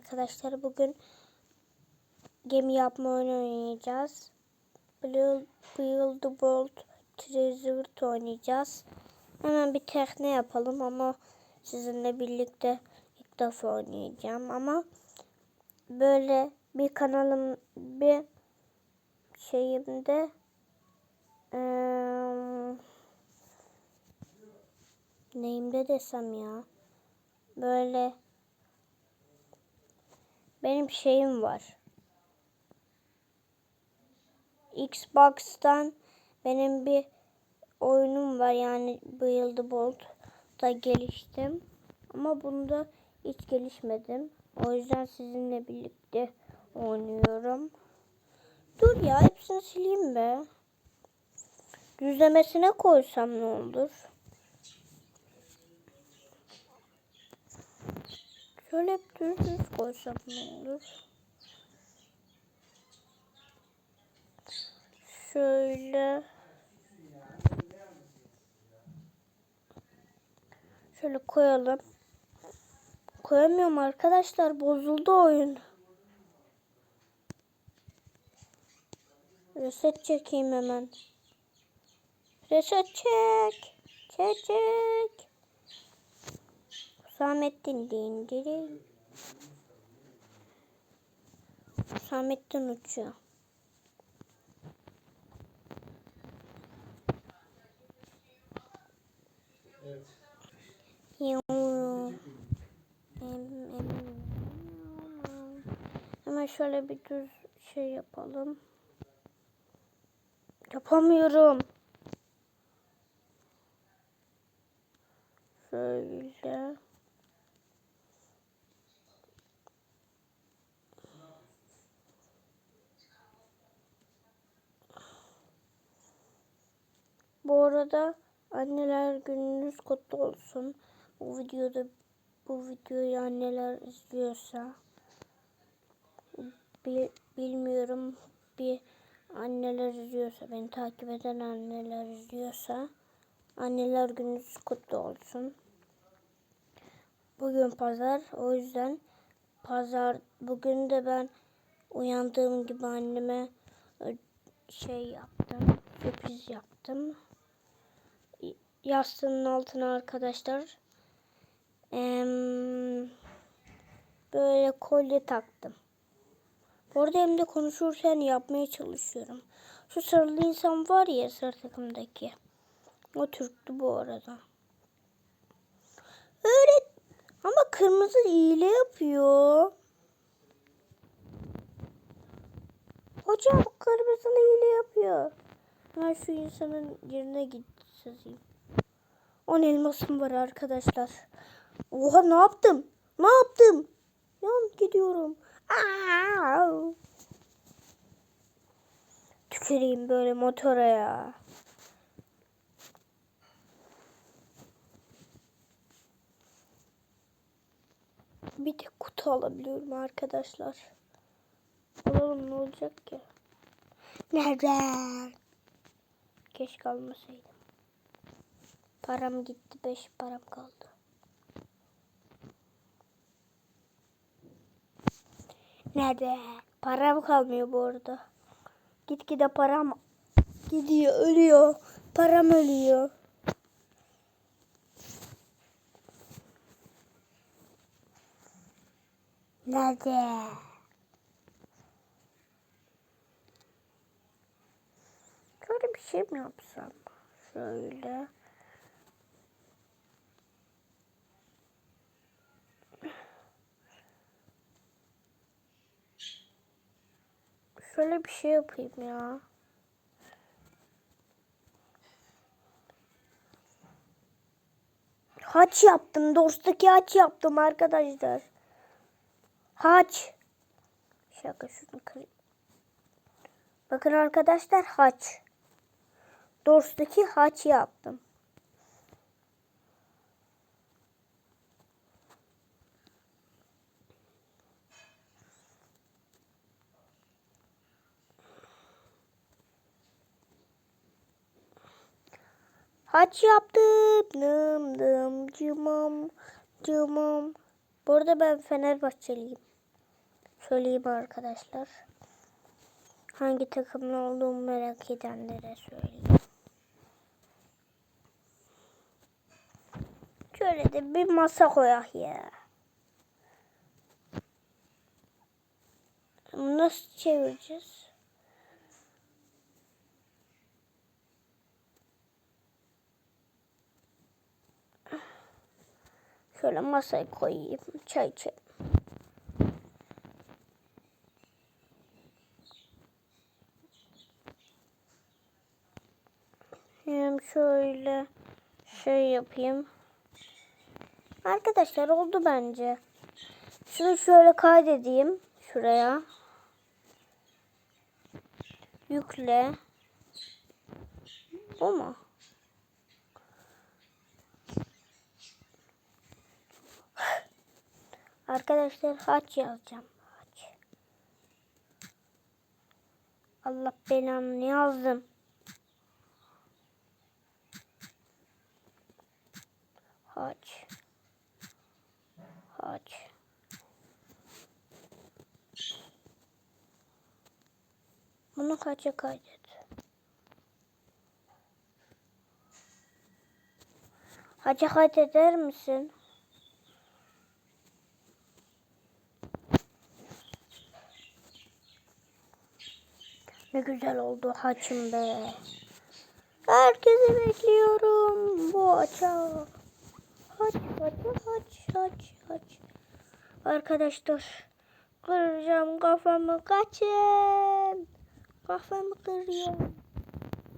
arkadaşlar. Bugün gemi yapma oyunu oynayacağız. Build, Build the Bolt Treasure oynayacağız. Hemen bir tekne yapalım ama sizinle birlikte ilk defa oynayacağım ama böyle bir kanalım bir şeyimde eee neyimde desem ya böyle benim şeyim var. Xbox'tan benim bir oyunum var yani Build the Bolt da geliştim. Ama bunda hiç gelişmedim. O yüzden sizinle birlikte oynuyorum. Dur ya hepsini sileyim be. Düzlemesine koysam ne olur? Şöyle hep düz düz koysam ne olur? Şöyle. Şöyle koyalım. Koyamıyorum arkadaşlar. Bozuldu oyun. Reset çekeyim hemen. Reset çek. Çek çek. Hüsamettin dindiri. Hüsamettin uçuyor. Em- Hemen şöyle bir düz şey yapalım. Yapamıyorum. Şöyle. Bu arada anneler gününüz kutlu olsun. Bu videoda bu videoyu anneler izliyorsa bi- bilmiyorum bir anneler izliyorsa beni takip eden anneler izliyorsa anneler gününüz kutlu olsun. Bugün pazar o yüzden pazar bugün de ben uyandığım gibi anneme e, şey yaptım sürpriz yaptım. Yastığının altına arkadaşlar em, böyle kolye taktım. Bu arada hem de konuşurken yapmaya çalışıyorum. Şu sarılı insan var ya sarı takımdaki. O Türktü bu arada. Öyle ama kırmızı hile yapıyor. Hocam kırmızı hile yapıyor. Ben şu insanın yerine gideceğim. 10 elmasım var arkadaşlar. Oha ne yaptım? Ne yaptım? Yan gidiyorum. Aa! Tüküreyim böyle motora ya. Bir de kutu alabiliyorum arkadaşlar. Alalım ne olacak ki? Nereden? Keşke almasaydım. Param gitti. Beş param kaldı. Nerede? Param kalmıyor bu arada. Gitgide param gidiyor, ölüyor. Param ölüyor. Nerede? Şöyle bir şey mi yapsam? Şöyle. Şöyle bir şey yapayım ya. Haç yaptım. Dostaki haç yaptım arkadaşlar. Haç. Şaka şunu kırayım. Bakın arkadaşlar haç. Dostaki haç yaptım. Haç yaptım. Dım dım cımam cımam. Bu arada ben Fenerbahçeliyim. söyleyeyim arkadaşlar. Hangi takımlı olduğumu merak edenlere söyleyeyim. Şöyle de bir masa koyak ya. Bunu nasıl çevireceğiz? Şöyle masayı koyayım. Çay içelim. Hem şöyle şey yapayım. Arkadaşlar oldu bence. Şunu şöyle kaydedeyim. Şuraya. Yükle. Bu mu? Arkadaşlar haç yazacağım. Haç. Allah belanı yazdım. Haç. Haç. Bunu kaça kaydet? Haça kaydeder misin? Ne güzel oldu haçım be. Herkesi bekliyorum bu haça. Haç, haç, haç, haç, haç. Arkadaşlar kıracağım kafamı kaçın. Kafamı kırıyorum.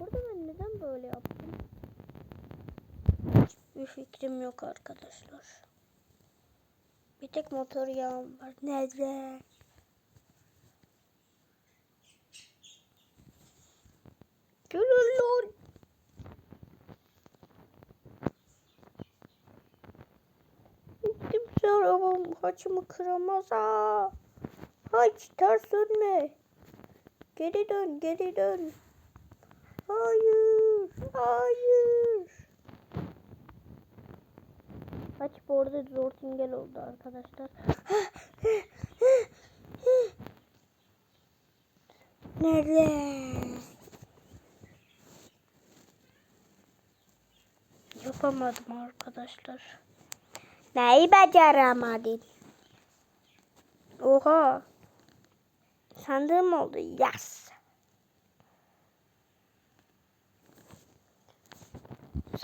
Burada ben neden böyle yaptım? Hiçbir fikrim yok arkadaşlar. Bir tek motor yağım var. Nerede? Lan. Hiç kimse arabam haçımı kıramaz ha. Haç ters dönme. Geri dön, geri dön. Hayır, hayır. Haç bu arada Zortingel oldu arkadaşlar. Nerede? Yapamadım arkadaşlar. Neyi beceremedim? Oha. Sandığım oldu. Yes.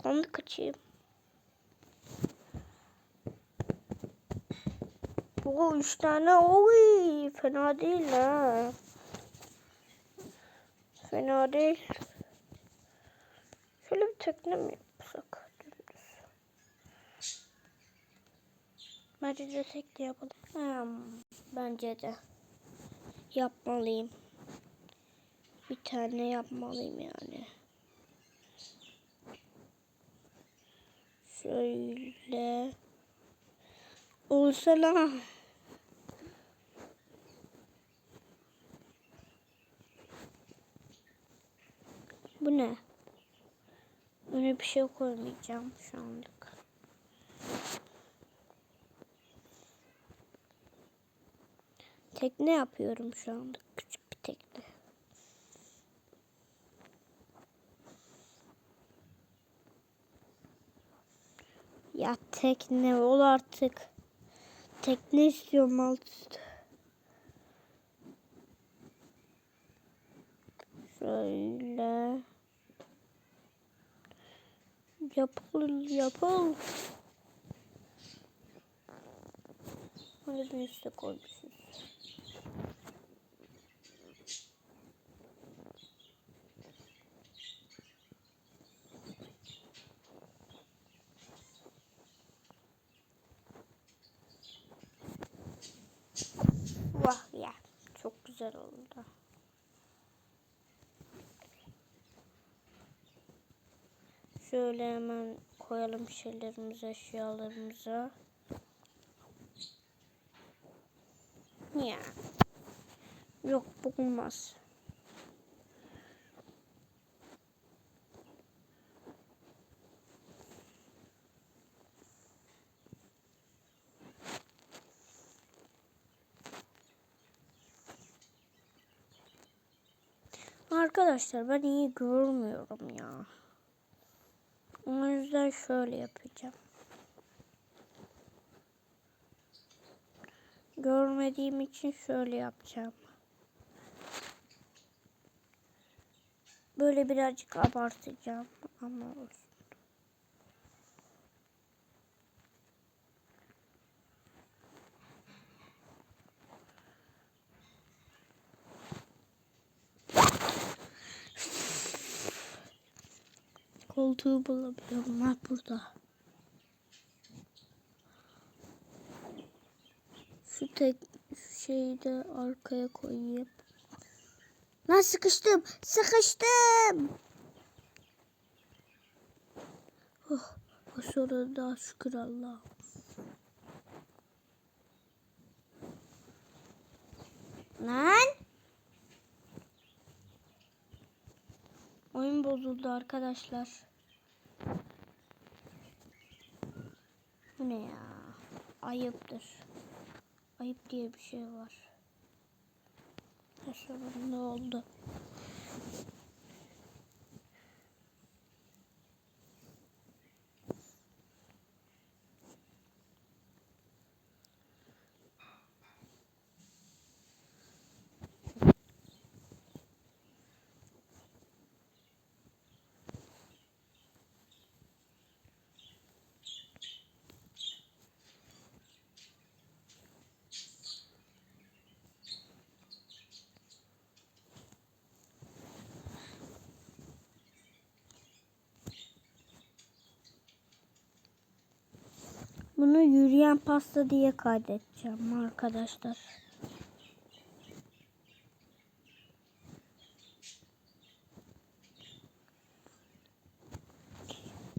Sandık açayım. Bu üç tane oy fena değil ha. Fena değil. Şöyle bir tekne mi Bence de tekne yapalım. Hmm, bence de yapmalıyım. Bir tane yapmalıyım yani. Şöyle. Olsana. Bu ne? Öyle bir şey koymayacağım şu anlık. Tekne yapıyorum şu anda. Küçük bir tekne. Ya tekne ol artık. Tekne istiyorum alt üstü. Şöyle. Yapıl yapıl. Bir üstte koymuşuz. Güzel oldu. Şöyle hemen koyalım şeylerimizi, eşyalarımıza. Ya. Yok bu Arkadaşlar ben iyi görmüyorum ya. O yüzden şöyle yapacağım. Görmediğim için şöyle yapacağım. Böyle birazcık abartacağım ama olsun. Koltuğu bulamıyorum. Ha burada. Şu tek şu şeyi de arkaya koyayım. Lan sıkıştım. Sıkıştım. Oh, o sonra daha şükür Allah. Lan. Oyun bozuldu arkadaşlar. Bu ne ya? Ayıptır. Ayıp diye bir şey var. Aşağıda ne oldu? Bunu yürüyen pasta diye kaydedeceğim arkadaşlar.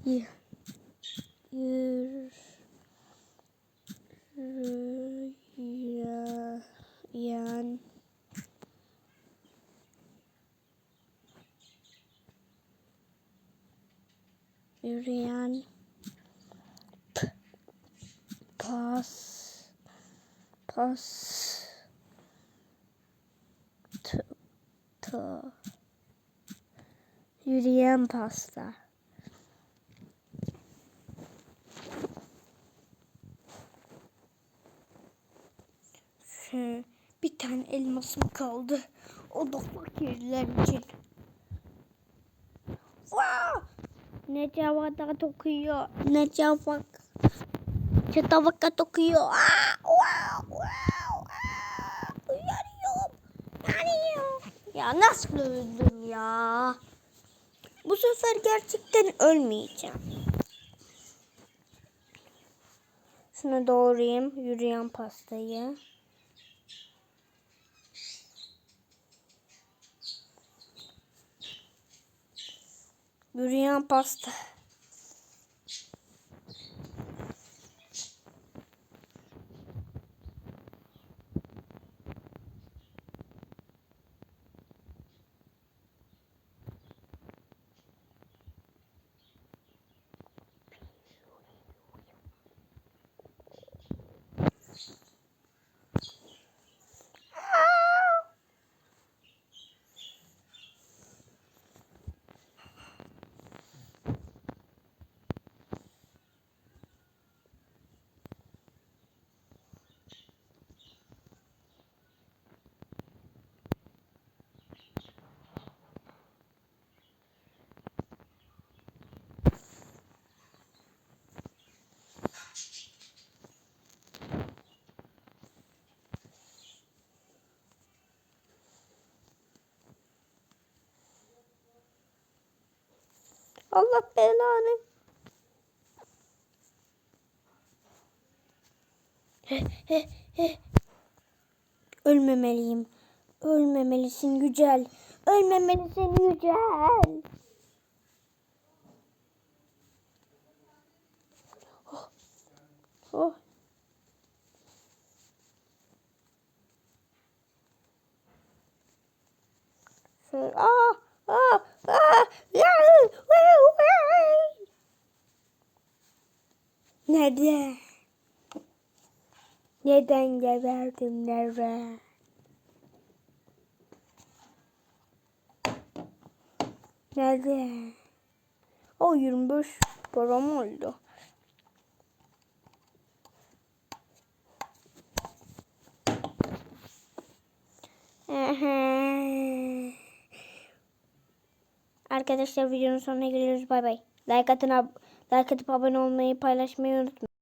Y- Yür yürüyen yürüyen pas pas t, yürüyen pasta. Bir tane elmasım kaldı. O da fakirler için. Wow! Ne cevada dokuyor. Ne cevap. Çatavaka dokuyor. Aa, wow, wow, aa, Uyanıyorum. Yanıyorum. Ya nasıl öldüm ya? Bu sefer gerçekten ölmeyeceğim. Şunu doğrayayım. Yürüyen pastayı. Yürüyen pasta. Allah belanı. Ölmemeliyim. Ölmemelisin Yücel. Ölmemelisin Yücel. Oh. Oh. Aa, aa, Nerede? Neden geberdim nerede? Geldi. O 25 param oldu. Arkadaşlar videonun sonuna geliyoruz. Bay bay. Like atın, like atıp abone olmayı, paylaşmayı unutmayın.